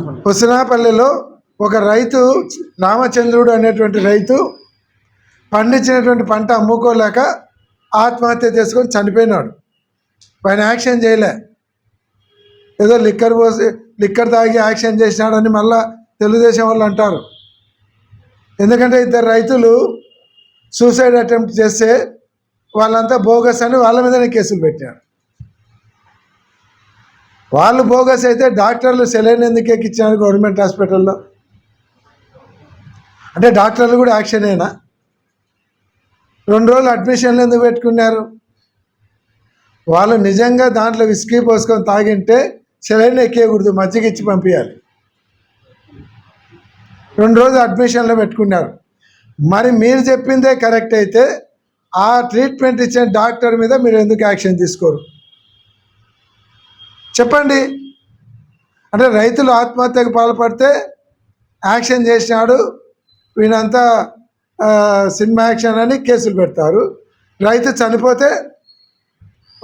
చెప్పండి. హుసనాపల్లిలో ఒక రైతు రామచంద్రుడు అనేటువంటి రైతు పండించినటువంటి పంట అమ్ముకోలేక ఆత్మహత్య చేసుకొని చనిపోయినాడు. పైన యాక్షన్ చేయలే. ఏదో లిక్కర్ పోసి లిక్కర్ తాగి యాక్షన్ చేసినాడని మళ్ళా తెలుగుదేశం వాళ్ళు అంటారు. ఎందుకంటే ఇద్దరు రైతులు సూసైడ్ అటెంప్ట్ చేస్తే వాళ్ళంతా బోగస్ అని వాళ్ళ మీదనే కేసులు పెట్టారు వాళ్ళు బోగస్ అయితే డాక్టర్లు సెలైన్ ఎందుకు ఎక్కిచ్చారు గవర్నమెంట్ హాస్పిటల్లో? అంటే డాక్టర్లు కూడా యాక్షనేనా రెండు రోజులు అడ్మిషన్లు ఎందుకు పెట్టుకున్నారు? వాళ్ళు నిజంగా దాంట్లో విస్కీ పోసుకొని తాగింటే సెలైన్ ఎక్కేయకూడదు మజ్జిగ ఇచ్చి పంపించాలి రెండు రోజులు అడ్మిషన్లో పెట్టుకున్నారు. మరి మీరు చెప్పిందే కరెక్ట్ అయితే ఆ ట్రీట్మెంట్ ఇచ్చిన డాక్టర్ మీద మీరు ఎందుకు యాక్షన్ తీసుకోరు? చెప్పండి. అంటే రైతులు ఆత్మహత్యకు పాల్పడితే యాక్షన్ చేసినాడు. వీనంతా సినిమా యాక్షన్ అని కేసులు పెడతారు. రైతు చనిపోతే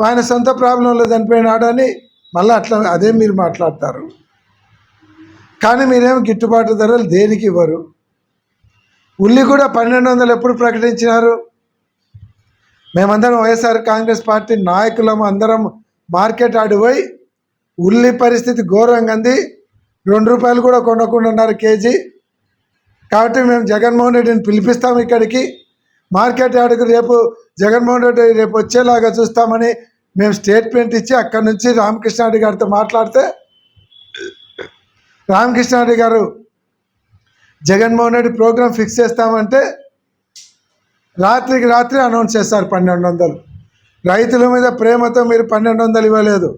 ఆయన సొంత ప్రాబ్లంలో చనిపోయినాడు అని మళ్ళీ అట్లా అదే మీరు మాట్లాడతారు. కానీ మీరేం గిట్టుబాటు ధరలు దేనికి ఇవ్వరు? ఉల్లి కూడా పన్నెండు వందలు ఎప్పుడు ప్రకటించినారు? మేమందరం వైఎస్ఆర్ కాంగ్రెస్ పార్టీ నాయకులం అందరం మార్కెట్ ఆడిపోయి ఉల్లి పరిస్థితి ఘోరంగా ఉంది. రెండు రూపాయలు కూడా కొనకుండా ఉన్నారు కేజీ. కాబట్టి మేము జగన్మోహన్ రెడ్డిని పిలిపిస్తాం ఇక్కడికి. మార్కెట్ యార్డుకు రేపు జగన్మోహన్ రెడ్డి రేపు వచ్చేలాగా చూస్తామని మేము స్టేట్మెంట్ ఇచ్చి అక్కడి నుంచి రామకృష్ణారెడ్డి గారితో మాట్లాడితే రామకృష్ణారెడ్డి గారు జగన్మోహన్ రెడ్డి ప్రోగ్రాం ఫిక్స్ చేస్తామంటే రాత్రికి రాత్రి అనౌన్స్ చేస్తారు పన్నెండు వందలు. రైతుల మీద ప్రేమతో మీరు పన్నెండు వందలు ఇవ్వలేదు.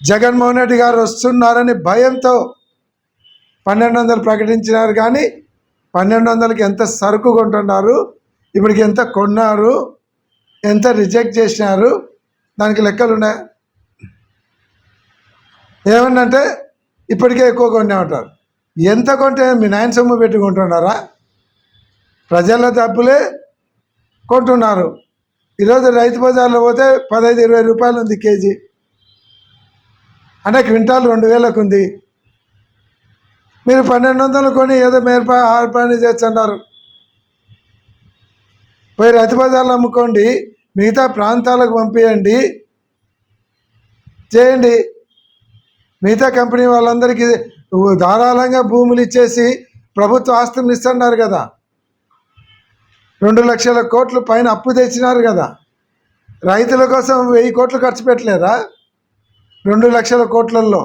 జగన్మోహన్ రెడ్డి గారు వస్తున్నారని భయంతో పన్నెండు వందలు ప్రకటించినారు కానీ పన్నెండు వందలకి ఎంత సరుకు కొంటున్నారు ఇప్పటికి ఎంత కొన్నారు ఎంత రిజెక్ట్ చేసినారు దానికి లెక్కలు ఉన్నాయి. ఏమన్నంటే ఇప్పటికే ఎక్కువ కొన్నామంటారు. ఎంత కొంటే మీ నాయన సొమ్ము పెట్టుకుంటున్నారా? ప్రజల డబ్బులే కొంటున్నారు. ఈరోజు రైతు బజార్లో పోతే పదహైదు ఇరవై రూపాయలు ఉంది కేజీ. అంటే క్వింటాల్ రెండు వేలకు ఉంది మీరు పన్నెండు వందలు కొని ఏదో మేర ఆరు పని చేస్తున్నారు. పోయి రైతు బజార్లు అమ్ముకోండి మిగతా ప్రాంతాలకు పంపించండి చేయండి. మిగతా కంపెనీ వాళ్ళందరికీ ధారాళంగా భూములు ఇచ్చేసి ప్రభుత్వ ఆస్తులు ఇస్తున్నారు కదా. రెండు లక్షల కోట్లు పైన అప్పు తెచ్చినారు కదా. రైతుల కోసం వెయ్యి కోట్లు ఖర్చు పెట్టలేరా? రెండు లక్షల కోట్లలో